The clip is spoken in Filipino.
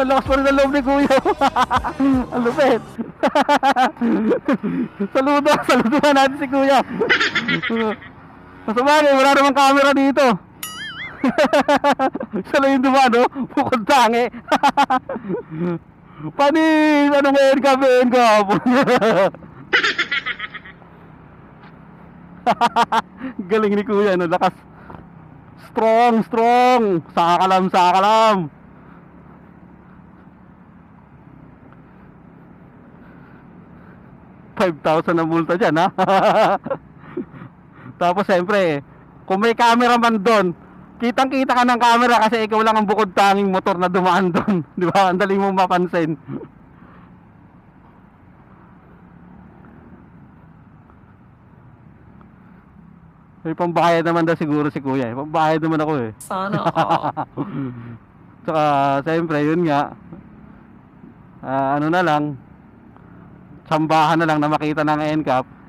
Ang lakas pa rin ng loob ni Kuya. Ang lupit. saludo, saludo na natin si Kuya. Sa bagay, wala namang camera dito. Siya lang yung dumano, bukod tangi. Panis! Ano ngayon ka, Ben ka? Galing ni Kuya, no? Lakas. Strong, strong. Sakalam, sakalam. Five thousand na multa dyan, ha? Tapos, siyempre, kung may cameraman doon, kitang-kita ka ng camera kasi ikaw lang ang bukod tanging motor na dumaan doon. Di ba? Ang dali mo mapansin. May pambayad naman daw siguro si kuya eh. Pambayad naman ako eh. Sana all. Tsaka, siyempre, yun nga. Ah, ano na lang. Sambahan na lang na makita ng NCAP.